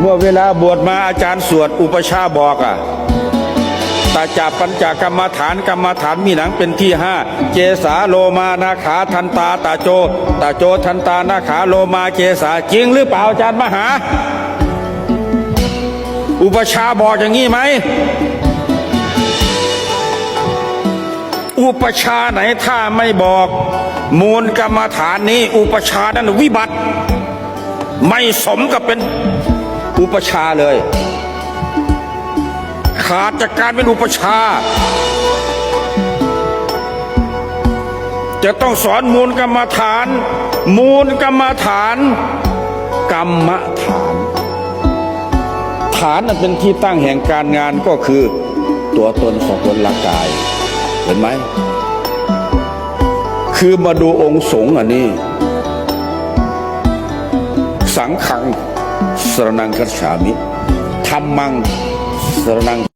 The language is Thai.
เมื่อเวลาบวชมาอาจารย์สวดอุปชาบอกอะตาจับปัญจกรรมฐานกรรมฐานมีหนังเป็นที่ห้าเจสาโลมานาขาทันตาตาโจตาโจทันตานาขาโลมาเจสาจริงหรือเปล่าอาจารย์มหา อุปชาบอกอย่างนี้ไหมอุปชาไหนถ้าไม่บอก มูลกรรมฐานนี้ อุปชานั้นวิบัติ ไม่สมกับเป็น อุปชาเลย ขาดจากการเป็นอุปชา จะต้องสอนมูลกรรมฐาน มูลกรรมฐาน กรรมฐาน ฐานนั้นเป็นที่ตั้งแห่งการงานก็คือ ตัวตนสกุลกาย เห็นไหม คือมาดูองค์สงฆ์อันนี้ สังขัง สรนัง